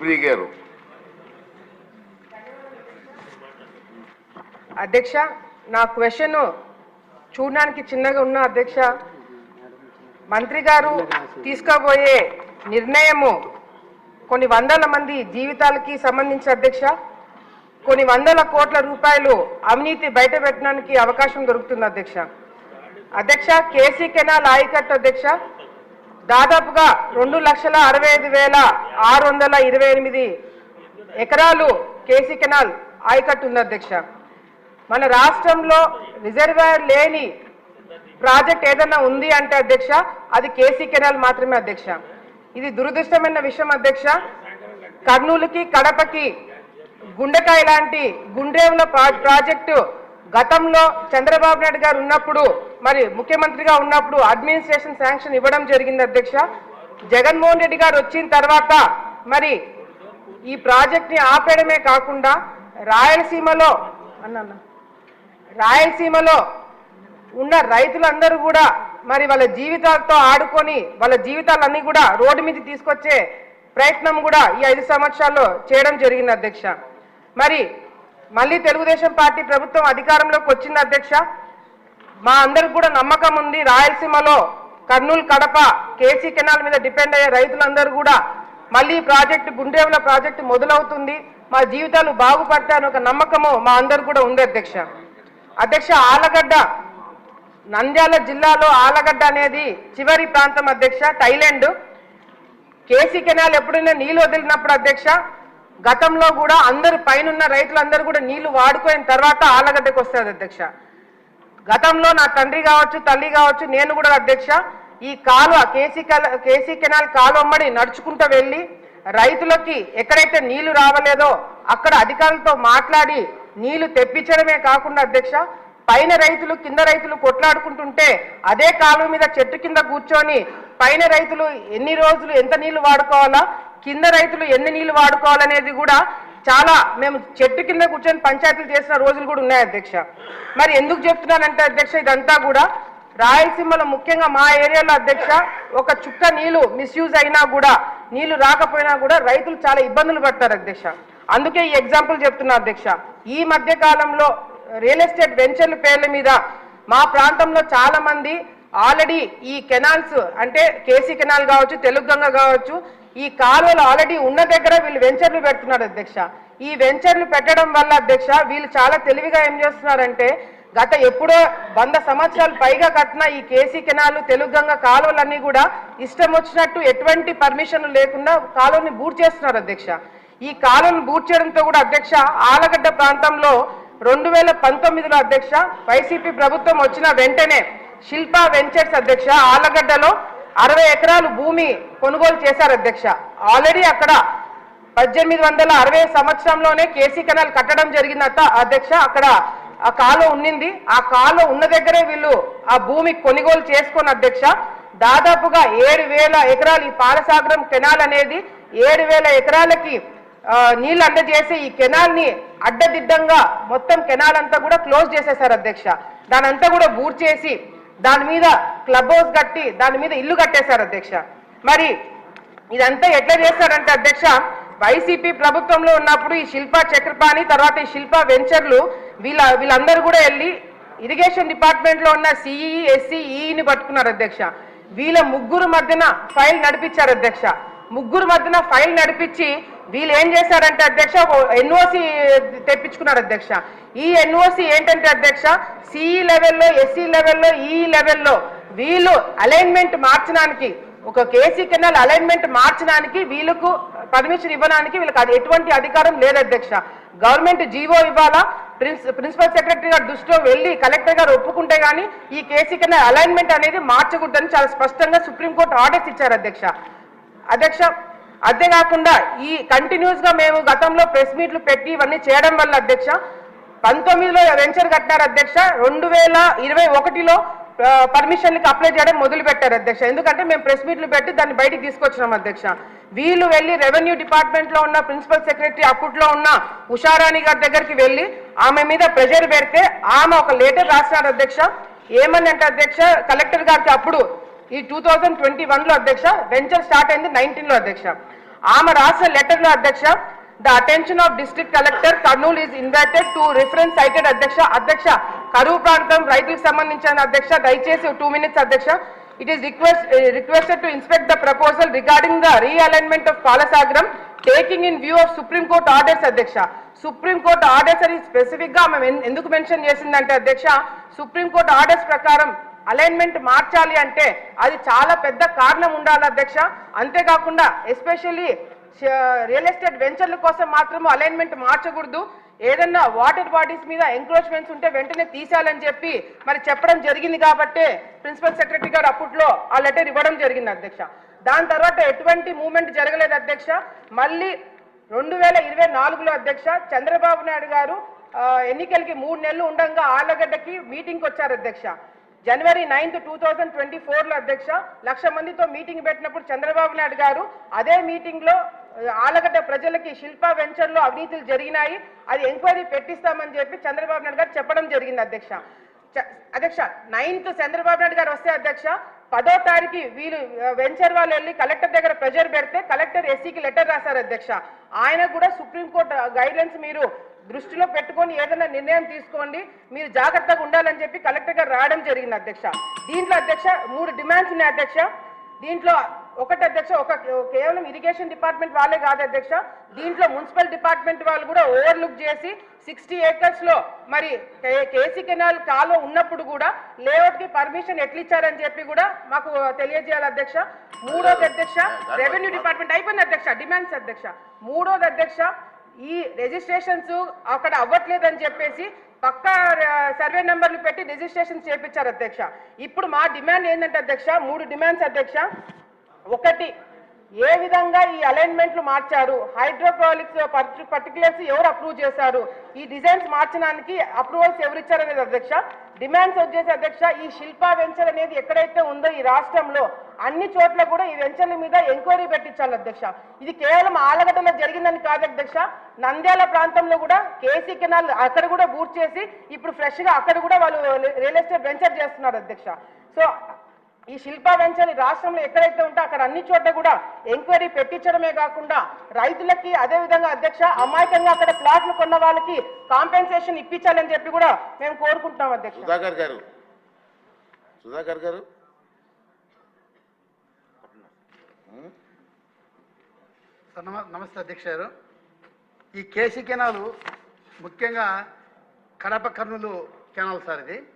ప్రియ గారు. అధ్యక్ష నా క్వశ్చన్ చూడడానికి చిన్నగా ఉన్న అధ్యక్ష మంత్రి గారు తీసుకోబోయే నిర్ణయము కొన్ని వందల మంది జీవితాలకి సంబంధించి అధ్యక్ష కొన్ని వందల కోట్ల రూపాయలు అవినీతి బయట పెట్టడానికి అవకాశం దొరుకుతుంది అధ్యక్ష. అధ్యక్ష కేసీ కెనాల్ ఆయకట్టు అధ్యక్ష దాదాపుగా రెండు లక్షల అరవై ఐదు వేల ఆరు వందల ఇరవై ఎనిమిది ఎకరాలు కేసీ కెనాల్ ఆయకట్టు ఉంది అధ్యక్ష. మన రాష్ట్రంలో రిజర్వాయర్ లేని ప్రాజెక్ట్ ఏదైనా ఉంది అంటే అధ్యక్ష అది కేసీ కెనాల్ మాత్రమే అధ్యక్ష. ఇది దురదృష్టమైన విషయం అధ్యక్ష. కర్నూలుకి కడపకి గుండెకాయ లాంటి గుండ్రేవుల ప్రా- ప్రాజెక్టు గతంలో చంద్రబాబు నాయుడు గారు ఉన్నప్పుడు మరి ముఖ్యమంత్రిగా ఉన్నప్పుడు అడ్మినిస్ట్రేషన్ శాంక్షన్ ఇవ్వడం జరిగింది అధ్యక్ష. జగన్మోహన్ రెడ్డి గారు వచ్చిన తర్వాత మరి ఈ ప్రాజెక్ట్ని ఆపేయడమే కాకుండా రాయలసీమలో అన్న రాయలసీమలో ఉన్న రైతులందరూ కూడా మరి వాళ్ళ జీవితాలతో ఆడుకొని వాళ్ళ జీవితాలన్నీ కూడా రోడ్డు మీద తీసుకొచ్చే ప్రయత్నం కూడా ఈ ఐదు సంవత్సరాల్లో చేయడం జరిగింది అధ్యక్ష. మరి మళ్ళీ తెలుగుదేశం పార్టీ ప్రభుత్వం అధికారంలోకి వచ్చింది అధ్యక్ష. మా అందరికి కూడా నమ్మకం ఉంది. రాయలసీమలో కర్నూలు కడప కేసీ కెనాల్ మీద డిపెండ్ అయ్యే రైతులందరూ కూడా మళ్ళీ ప్రాజెక్టు గుండ్రేవుల ప్రాజెక్టు మొదలవుతుంది. మా జీవితాలు బాగుపడతాయని ఒక నమ్మకము మా అందరు కూడా ఉంది అధ్యక్ష. అధ్యక్ష ఆలగడ్డ నంద్యాల జిల్లాలో ఆలగడ్డ అనేది చివరి ప్రాంతం అధ్యక్ష థైలాండ్ కేసీ కెనాల్ ఎప్పుడైనా నీళ్ళు వదిలినప్పుడు అధ్యక్ష గతంలో కూడా అందరు పైనున్న రైతులందరూ కూడా నీళ్ళు వాడుకోయిన తర్వాత ఆలగడ్డకు వస్తుంది అధ్యక్ష. గతంలో నా తండ్రి కావచ్చు తల్లి కావచ్చు నేను కూడా అధ్యక్ష ఈ కాలువ కేసీ కేసీ కెనాల్ కాలువమ్మడి నడుచుకుంటూ వెళ్ళి రైతులకి ఎక్కడైతే నీళ్ళు రావలేదో అక్కడ అధికారులతో మాట్లాడి నీళ్ళు తెప్పించడమే కాకుండా అధ్యక్ష పైన రైతులు కింద రైతులు కొట్లాడుకుంటుంటే అదే కాలువ మీద చెట్టు కింద కూర్చొని పైన రైతులు ఎన్ని రోజులు ఎంత నీళ్ళు వాడుకోవాలా కింద రైతులు ఎన్ని నీళ్ళు వాడుకోవాలనేది కూడా చాలా మేము చెట్టు కింద కూర్చొని పంచాయతీలు చేసిన రోజులు కూడా ఉన్నాయి అధ్యక్ష. మరి ఎందుకు చెప్తున్నానంటే అధ్యక్ష ఇదంతా కూడా రాయలసీమలో ముఖ్యంగా మా ఏరియాలో అధ్యక్ష ఒక చుక్క నీళ్ళు మిస్యూజ్ అయినా కూడా నీళ్ళు రాకపోయినా కూడా రైతులు చాలా ఇబ్బందులు పడతారు అధ్యక్ష. అందుకే ఈ ఎగ్జాంపుల్ చెప్తున్నా అధ్యక్ష. ఈ మధ్య కాలంలో రియల్ ఎస్టేట్ వెంచర్ల పేర్ల మీద మా ప్రాంతంలో చాలా మంది ఆల్రెడీ ఈ కెనాల్స్ అంటే కేసీ కెనాల్ కావచ్చు తెలుగు గంగ కావచ్చు ఈ కాలువలు ఆల్రెడీ ఉన్న దగ్గర వీళ్ళు వెంచర్లు పెడుతున్నారు అధ్యక్ష. ఈ వెంచర్లు పెట్టడం వల్ల అధ్యక్ష వీళ్ళు చాలా తెలివిగా ఏం చేస్తున్నారంటే గత ఎప్పుడో వంద సంవత్సరాలు పైగా కట్టిన ఈ కేసీ కెనాలు తెలుగు గంగ కాలువలన్నీ కూడా ఇష్టం వచ్చినట్టు ఎటువంటి పర్మిషన్ లేకుండా కాలువని బూట్ చేస్తున్నారు అధ్యక్ష. ఈ కాలువను బూట్ చేయడంతో కూడా అధ్యక్ష ఆలగడ్డ ప్రాంతంలో రెండు వేల పంతొమ్మిదిలో అధ్యక్ష వైసీపీ ప్రభుత్వం వచ్చిన వెంటనే శిల్పా వెంచర్స్ అధ్యక్ష ఆలగడ్డలో అరవై ఎకరాలు భూమి కొనుగోలు చేశారు అధ్యక్ష. ఆల్రెడీ అక్కడ పద్దెనిమిది వందల అరవై సంవత్సరంలోనే కేసీ కెనాల్ కట్టడం జరిగిందట అధ్యక్ష. అక్కడ ఆ కాలు ఉన్నింది. ఆ కాలు ఉన్న దగ్గరే వీళ్ళు ఆ భూమి కొనుగోలు చేసుకుని అధ్యక్ష. దాదాపుగా ఏడు వేల ఎకరాలు ఈ పాలసాగరం కెనాల్ అనేది ఏడు వేల ఎకరాలకి నీళ్ళు అందజేసి ఈ కెనాల్ని అడ్డదిడ్డంగా మొత్తం కెనాల్ అంతా కూడా క్లోజ్ చేసేశారు అధ్యక్ష. దానంతా కూడా బూర్ చేసి దాని మీద క్లబ్ హౌస్ కట్టి దాని మీద ఇల్లు కట్టేశారు అధ్యక్ష. మరి ఇదంతా ఎట్లా చేస్తారంటే అధ్యక్ష వైసీపీ ప్రభుత్వంలో ఉన్నప్పుడు ఈ శిల్పా చక్రపాణి తర్వాత ఈ శిల్పా వెంచర్లు వీళ్ళ వీళ్ళందరూ కూడా వెళ్ళి ఇరిగేషన్ డిపార్ట్మెంట్లో ఉన్న సిఈఈ ఎస్సీ పట్టుకున్నారు అధ్యక్ష. వీళ్ళ ముగ్గురు మధ్యన ఫైల్ నడిపించారు అధ్యక్ష. ముగ్గురు మధ్యన ఫైల్ నడిపించి వీళ్ళు ఏం చేశారంటే అధ్యక్ష ఎన్ఓసి తెప్పించుకున్నారు అధ్యక్ష. ఈ ఎన్ఓసి ఏంటంటే అధ్యక్ష సిఈ లెవెల్లో ఎస్సీ లెవెల్లో ఈ లెవెల్లో వీళ్ళు అలైన్మెంట్ మార్చడానికి ఒక కేసీ కెనాల్ అలైన్మెంట్ మార్చడానికి వీళ్ళకు పర్మిషన్ ఇవ్వడానికి వీళ్ళకి అది ఎటువంటి అధికారం లేదు అధ్యక్ష. గవర్నమెంట్ జీవో ఇవ్వాలా? ప్రిన్స్ ప్రిన్సిపల్ సెక్రటరీ గారు దృష్టిలో వెళ్ళి కలెక్టర్ గారు ఒప్పుకుంటే గానీ ఈ కేసీ కెనాల్ అలైన్మెంట్ అనేది మార్చకూడదని చాలా స్పష్టంగా సుప్రీంకోర్టు ఆర్డర్స్ ఇచ్చారు అధ్యక్ష. అధ్యక్ష అంతేకాకుండా ఈ కంటిన్యూస్గా మేము గతంలో ప్రెస్ మీట్లు పెట్టి ఇవన్నీ చేయడం వల్ల అధ్యక్ష పంతొమ్మిదిలో వెంచర్ కట్టినారు అధ్యక్ష రెండు వేల ఇరవై ఒకటిలో పర్మిషన్కి అప్లై చేయడం మొదలు పెట్టారు అధ్యక్ష. ఎందుకంటే మేము ప్రెస్ మీట్లు పెట్టి దాన్ని బయటికి తీసుకొచ్చినాం అధ్యక్ష. వీళ్ళు వెళ్ళి రెవెన్యూ డిపార్ట్మెంట్లో ఉన్న ప్రిన్సిపల్ సెక్రటరీ అప్పట్లో ఉన్న ఉషారాణి గారి దగ్గరికి వెళ్ళి ఆమె మీద ప్రెషర్ పెడితే ఆమె ఒక లెటర్ రాసినారు అధ్యక్ష. ఏమని అంటే అధ్యక్ష కలెక్టర్ గారికి అప్పుడు ఈ టూ థౌజండ్ ట్వంటీ వన్లో అధ్యక్ష వెంచర్ స్టార్ట్ అయింది నైన్టీన్లో అధ్యక్ష. ఆమె రాసిన లెటర్లో అధ్యక్ష the attention of district collector Kurnool is invited to reference cited అధ్యక్ష అధ్యక్ష కరువు ప్రాంతం రైతులకు సంబంధించిన అధ్యక్ష దయచేసి టూ మినిట్స్ అధ్యక్ష. It is request requested to inspect the proposal regarding the realignment of Palasagaram taking in view of supreme court orders అధ్యక్ష. సుప్రీం కోర్ట్ ఆర్డర్స్ అని స్పెసిఫిక్గా మేము ఎందుకు మెన్షన్ చేసిందంటే అధ్యక్ష సుప్రీం కోర్ట్ ఆర్డర్స్ ప్రకారం అలైన్మెంట్ మార్చాలి అంటే అది చాలా పెద్ద కారణం ఉండాలి అధ్యక్ష. అంతేకాకుండా ఎస్పెషల్లీ రియల్ ఎస్టేట్ వెంచర్ల కోసం మాత్రం అలైన్మెంట్ మార్చకూడదు. ఏదన్నా వాటర్ బాడీస్ మీద ఎంక్రోచ్మెంట్స్ ఉంటే వెంటనే తీసేయాలని చెప్పి మరి చెప్పడం జరిగింది కాబట్టే ప్రిన్సిపల్ సెక్రటరీ గారు అప్పట్లో ఆ లెటర్ ఇవ్వడం జరిగింది అధ్యక్ష. దాని తర్వాత ఎటువంటి మూమెంట్ జరగలేదు అధ్యక్ష. మళ్ళీ రెండు వేల ఇరవై నాలుగులో అధ్యక్ష చంద్రబాబు నాయుడు గారు ఎన్నికలకి మూడు నెలలు ఉండగా ఆళ్ళగడ్డకి మీటింగ్కి వచ్చారు అధ్యక్ష. January ninth two thousand twenty ఫోర్లో అధ్యక్ష లక్ష మందితో మీటింగ్ పెట్టినప్పుడు చంద్రబాబు నాయుడు గారు అదే మీటింగ్లో ఆలగడ్డ ప్రజలకి శిల్పా వెంచర్లో అవినీతులు జరిగినాయి. అది ఎంక్వైరీ పెట్టిస్తామని చెప్పి చంద్రబాబు నాయుడు గారు చెప్పడం జరిగింది అధ్యక్ష. చ- అధ్యక్ష నైన్త్ చంద్రబాబు నాయుడు గారు వస్తే అధ్యక్ష పదో తారీఖు వీళ్ళు వెంచర్ వాళ్ళు వెళ్ళి కలెక్టర్ దగ్గర ప్రెజర్ పెడితే కలెక్టర్ ఎస్సీకి లెటర్ రాశారు అధ్యక్ష. ఆయన కూడా సుప్రీంకోర్టు గైడ్లైన్స్ మీరు దృష్టిలో పెట్టుకొని ఏదైనా నిర్ణయం తీసుకోండి మీరు జాగ్రత్తగా ఉండాలని చెప్పి కలెక్టర్ గారు రావడం జరిగింది అధ్యక్ష. దీంట్లో అధ్యక్ష మూడు డిమాండ్స్ ఉన్నాయి అధ్యక్ష. దీంట్లో ఒకటి అధ్యక్ష ఒక కేవలం ఇరిగేషన్ డిపార్ట్మెంట్ వాళ్ళే కాదు అధ్యక్ష దీంట్లో మున్సిపల్ డిపార్ట్మెంట్ వాళ్ళు కూడా ఓవర్లుక్ చేసి సిక్స్టీ ఏకర్స్లో మరి కేసీ కెనాల్ కాలువ ఉన్నప్పుడు కూడా లేఅవుట్కి పర్మిషన్ ఎట్లా ఇచ్చారని చెప్పి కూడా మాకు తెలియజేయాలి అధ్యక్ష. మూడోది అధ్యక్ష రెవెన్యూ డిపార్ట్మెంట్ అయిపోయింది అధ్యక్ష డిమాండ్స్ అధ్యక్ష. మూడోది అధ్యక్ష ఈ రిజిస్ట్రేషన్స్ అక్కడ అవ్వట్లేదని చెప్పేసి పక్కా సర్వే నెంబర్లు పెట్టి రిజిస్ట్రేషన్ చేపించారు అధ్యక్ష. ఇప్పుడు మా డిమాండ్ ఏంటంటే అధ్యక్ష మూడు డిమాండ్స్ అధ్యక్ష. ఒకటి ఏ విధంగా ఈ అలైన్మెంట్లు మార్చారు? హైడ్రోక్రాలిక్స్ పర్టికులర్స్ ఎవరు అప్రూవ్ చేశారు? ఈ డిజైన్స్ మార్చడానికి అప్రూవల్స్ ఎవరు ఇచ్చారనేది అధ్యక్ష. డిమాండ్స్ వచ్చేసి అధ్యక్ష? ఈ శిల్పా వెంచర్ అనేది ఎక్కడైతే ఉందో ఈ రాష్ట్రంలో అన్ని చోట్ల కూడా ఈ వెంచర్ల మీద ఎంక్వైరీ పెట్టించాలి అధ్యక్ష. ఇది కేవలం ఆలగడ్డలో జరిగిందని కాదు అధ్యక్ష. నంద్యాల ప్రాంతంలో కూడా కేసీ కెనాల్ అక్కడ కూడా బూట్ చేసి ఇప్పుడు ఫ్రెష్గా అక్కడ కూడా వాళ్ళు రియల్ ఎస్టేట్ వెంచర్ చేస్తున్నారు అధ్యక్ష. సో ఈ శిల్పా వెంచర్ ఈ రాష్ట్రంలో ఎక్కడైతే ఉంటే అక్కడ అన్ని చోట్ల కూడా ఎంక్వైరీ పెట్టించడమే కాకుండా రైతులకి అదే విధంగా అధ్యక్ష అమాయకంగా అక్కడ ప్లాట్లు కొన్న వాళ్ళకి కాంపెన్సేషన్ ఇప్పించాలని చెప్పి కూడా మేము కోరుకుంటున్నాం అధ్యక్ష. సుధాకర్ గారు. సుధాకర్ గారు. నమస్తే అధ్యక్ష గారు. ఈ కేసీ కెనాలు ముఖ్యంగా కడప కర్నూలు కెనాల్ సార్ ఇది.